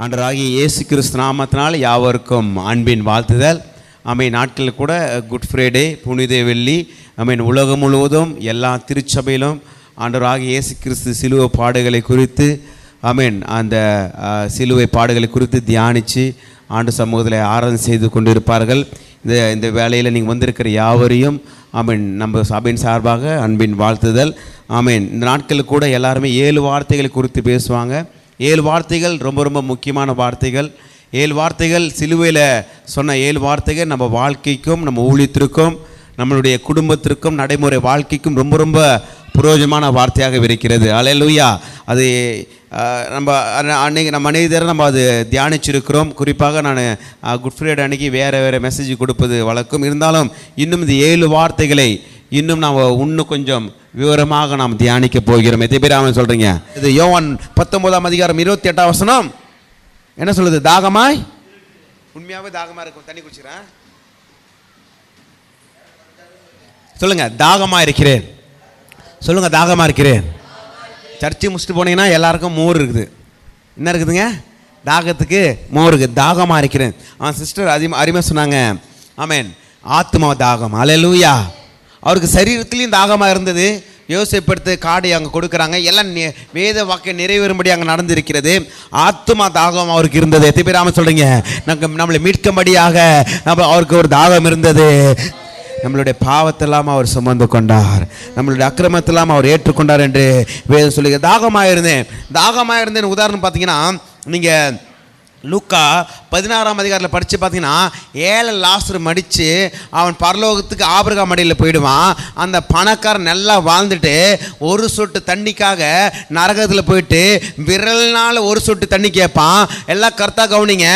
ஆண்டராகிய இயேசு கிறிஸ்து நாமத்தினால் யாவருக்கும் அன்பின் வாழ்த்துதல். அமை நாட்களில் கூட குட் ஃப்ரைடே புனித வெள்ளி அமீன். உலகம் முழுவதும் எல்லா திருச்சபையிலும் ஆண்டராகி இயேசு கிறிஸ்து சிலுவை பாடுகளை குறித்து அமீன். அந்த சிலுவை பாடுகளை குறித்து தியானித்து ஆண்டு சமூகத்தில் ஆராதனை செய்து கொண்டிருப்பார்கள். இந்த இந்த வேலையில் நீங்கள் வந்திருக்கிற யாவரையும் ஆமீன் நம்ம சபையின் சார்பாக அன்பின் வாழ்த்துதல். ஆமீன் இந்த நாட்களில் கூட எல்லாருமே ஏழு வார்த்தைகளை குறித்து பேசுவாங்க. ஏழு வார்த்தைகள் ரொம்ப ரொம்ப முக்கியமான வார்த்தைகள். ஏழு வார்த்தைகள் சிலுவையில் சொன்ன ஏழு வார்த்தைகள் நம்ம வாழ்க்கைக்கும் நம்ம ஊழியத்திற்கும் நம்மளுடைய குடும்பத்திற்கும் நடைமுறை வாழ்க்கைக்கும் ரொம்ப ரொம்ப புரோஜனமான வார்த்தையாக இருக்கிறது. அலையலூயா அது நம்ம அன்னைக்கு நம்ம அனைவரும் நம்ம அது தியானிச்சிருக்கிறோம். குறிப்பாக நான் குட் ஃப்ரைடே அன்னைக்கு வேறு வேறு மெசேஜ் கொடுப்பது வழக்கம். இருந்தாலும் இன்னும் இந்த ஏழு வார்த்தைகளை இன்னும் நாம் இன்னும் கொஞ்சம் விவரமாக நாம் தியானிக்க போகிறோம். எத்தனை பேர் அவன் சொல்கிறீங்க இது யோவான் பத்தொன்பதாம் அதிகாரம் இருபத்தி எட்டாம் வசனம். என்ன சொல்லுது? தாகமாய்? உண்மையாகவே தாகமாக இருக்கும். தண்ணி குடிச்சிக்கிறேன். சொல்லுங்க தாகமாக இருக்கிறேன். சொல்லுங்க தாகமாக இருக்கிறேன். சர்ச்சு முடிச்சுட்டு போனீங்கன்னா எல்லாருக்கும் மோர் இருக்குது. என்ன இருக்குதுங்க? தாகத்துக்கு மோர் இருக்குது தாகமாக இருக்கிறேன். அவன் சிஸ்டர் அதிகமாக அருமையாக சொன்னாங்க. ஆமேன். ஆத்மா தாகம். அலையலூயா அவருக்கு சரீரத்துலேயும் தாகமாக இருந்தது. யோசிப்படுத்து காடை அங்கே கொடுக்குறாங்க. எல்லாம் நி- வேத வாக்கை நிறைவேறும்படி அங்கே நடந்திருக்கிறது. ஆத்மா தாகம் அவருக்கு இருந்தது. எத்தனை பேர் சொல்கிறீங்க நாங்கள் நம்மளை மீட்கும்படியாக நம்ம அவருக்கு ஒரு தாகம் இருந்தது. நம்மளுடைய பாவத்தெல்லாம் அவர் சுமந்து கொண்டார். நம்மளுடைய அக்கிரமத்தெல்லாம் அவர் ஏற்றுக்கொண்டார் என்று வேதம் சொல்லி தாகமாக இருந்தேன் தாகமாக இருந்தேன் உதாரணம் பார்த்தீங்கன்னா நீங்கள் லூக்கா பதினாறாம் அதிகாரத்தில் படித்து பார்த்தீங்கன்னா ஏழை லாஸ்டர் மடித்து அவன் பரலோகத்துக்கு ஆபிரகா மடியில் போயிடுவான். அந்த பணக்காரன் நல்லா வாழ்ந்துட்டு ஒரு சொட்டு தண்ணிக்காக நரகத்தில் போயிட்டு விரல்னால் ஒரு சொட்டு தண்ணி கேட்பான் எல்லாம் கர்த்தா கவனிங்க.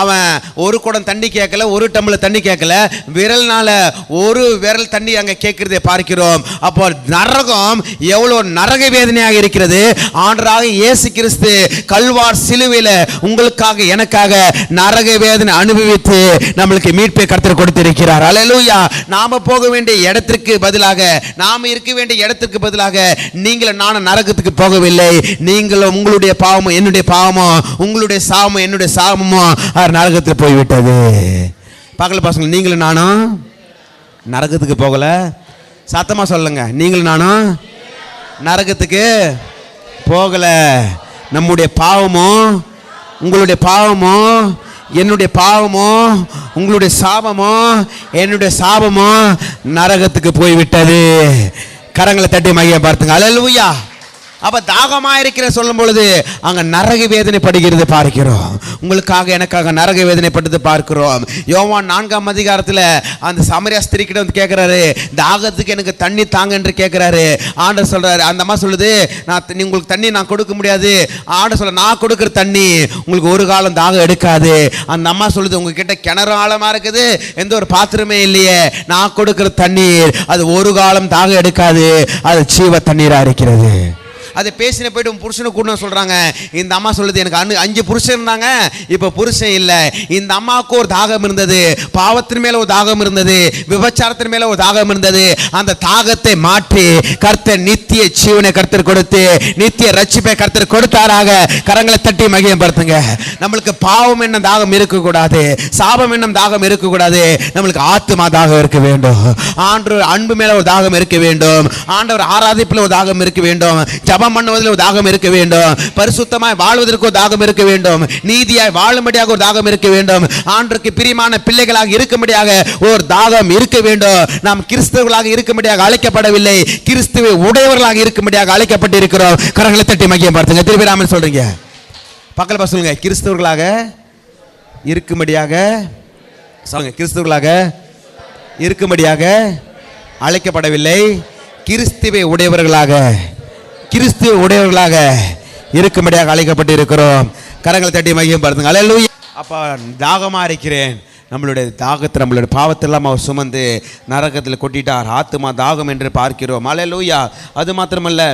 அவன் ஒரு குடம் தண்ணி கேட்கல ஒரு டம்ளர் தண்ணி கேட்கல விரல்னால் ஒரு விரல் தண்ணி அங்கே கேட்குறதை பார்க்கிறோம். அப்போ நரகம் எவ்வளோ நரக வேதனையாக இருக்கிறது. ஆண்டராக இயேசு கிறிஸ்து கல்வார் சிலுவையில் உங்களுக்காக எனக்காக நரக வேதனை அனுபவித்து நம்மளுக்கு மீட்பை கருத்தர் கொடுத்திருக்கிறார். அல்லேலூயா நாம போக வேண்டிய இடத்திற்கு பதிலாக நாம இருக்க வேண்டிய இடத்திற்கு பதிலாக நீங்களும் நானும் நரகத்துக்கு போகவில்லை. நீங்களும் உங்களுடைய பாவமும் என்னுடைய பாவமும் உங்களுடைய சாபமும் என்னுடைய சாமமும் அவர் நரகத்தில் போய்விட்டது. பகல பசங்க நீங்களும் நானும் நரகத்துக்கு போகல. சத்தமாக சொல்லுங்க நீங்களும் நானும் நரகத்துக்கு போகலை. நம்முடைய பாவமும் உங்களுடைய பாவமோ என்னுடைய பாவமோ உங்களுடைய சாபமோ என்னுடைய சாபமோ நரகத்துக்கு போய்விட்டது. கரங்களை தட்டி மைய பார்த்துங்க அல்லேலூயா அப்ப தாகமா இருக்கிற சொல்லும் பொழுது அங்க நரக வேதனை படுகிறது பார்க்கிறோம். உங்களுக்காக எனக்காக நரக வேதனைப்பட்டது பார்க்கிறோம். யோவான் நான்காம் அதிகாரத்தில் அந்த சமரியா ஸ்திரீ கிட்ட வந்து கேட்கிறாரு தாகத்துக்கு எனக்கு தண்ணி தாங்க என்று கேட்கிறாரு ஆண்டர் சொல்றாரு அந்த அம்மா சொல்லுது நான் உங்களுக்கு தண்ணி நான் கொடுக்க முடியாது. ஆண்டர் சொல்ல நான் கொடுக்குற தண்ணி உங்களுக்கு ஒரு காலம் தாகம் எடுக்காது. அந்த அம்மா சொல்லுது உங்ககிட்ட கிணறு ஆழமா இருக்குது எந்த ஒரு பாத்திரமே இல்லையே. நான் கொடுக்குற தண்ணீர் அது ஒரு காலம் தாகம் எடுக்காது. அது சீவ தண்ணீராக இருக்கிறது. அதை பேசின போயிட்டு உன் புருஷனை கூட சொல்றாங்க. இந்த அம்மா சொல்லுது எனக்கு அண்ணு அஞ்சு புருஷன் இருந்தாங்க இப்போ புருஷன் இல்லை. இந்த அம்மாவுக்கு ஒரு தாகம் இருந்தது பாவத்தின் மேல ஒரு தாகம் இருந்தது விபச்சாரத்தின் மேலே ஒரு தாகம் இருந்தது. அந்த தாகத்தை மாற்றி கர்த்தர் நித்திய ஜீவனை கர்த்தர் கொடுத்து நித்திய ரட்சிப்பை கர்த்தர் கொடுத்தாராக. கரங்களை தட்டி மகிழப்படுத்துங்க நம்மளுக்கு பாவம் என்ன தாகம் இருக்கக்கூடாது. சாபம் என்னும் தாகம் இருக்கக்கூடாது. நம்மளுக்கு ஆத்துமா தாகம் இருக்க வேண்டும். ஆண்டவர் அன்பு மேல ஒரு தாகம் இருக்க வேண்டும். ஆண்டவர் ஆராதிப்பில் ஒரு தாகம் இருக்க வேண்டும். ஜபம் பண்ணுவதில் ஒரு தாகம் இருக்க வேண்டும். பரிசுத்தமாய் வாழ்வதற்கு ஒரு தாகம் இருக்க வேண்டும். நீதியாய் வாழும்படியாக ஒரு தாகம் இருக்க வேண்டும். ஆண்டுக்கு பிரியமான பிள்ளைகளாக இருக்கும்படியாக ஒரு தாகம் இருக்க வேண்டும். நாம் கிறிஸ்தவர்களாக இருக்கும்படியாக அழைக்கப்படவில்லை. கிறிஸ்துவை உடையவர்களாக இருக்கும்படியாக அழைக்கப்பட்டிருக்கிறோம். கரங்களை தட்டி மகியம் பார்த்துங்க. திருவிராமன் சொல்றீங்க. பக்கத்தில் பார்த்து சொல்லுங்க. கிறிஸ்தவர்களாக இருக்கும்படியாக சொல்லுங்க. கிறிஸ்தவர்களாக இருக்கும்படியாக அழைக்கப்படவில்லை. கிறிஸ்துவை உடையவர்களாக கிறிஸ்துவ உடையவர்களாக இருக்கும்படியாக அழைக்கப்பட்டு இருக்கிறோம் கரங்களை தட்டி மையம் படுத்துங்க அல்லேலூயா அப்பா தாகமாக இருக்கிறேன். நம்மளுடைய தாகத்தை நம்மளுடைய பாவத்தெல்லாம் அவர் சுமந்து நரகத்தில் கொட்டிட்டார். ஆத்துமா தாகம் என்று பார்க்கிறோம். அலையலூயா அது மாத்திரமல்ல.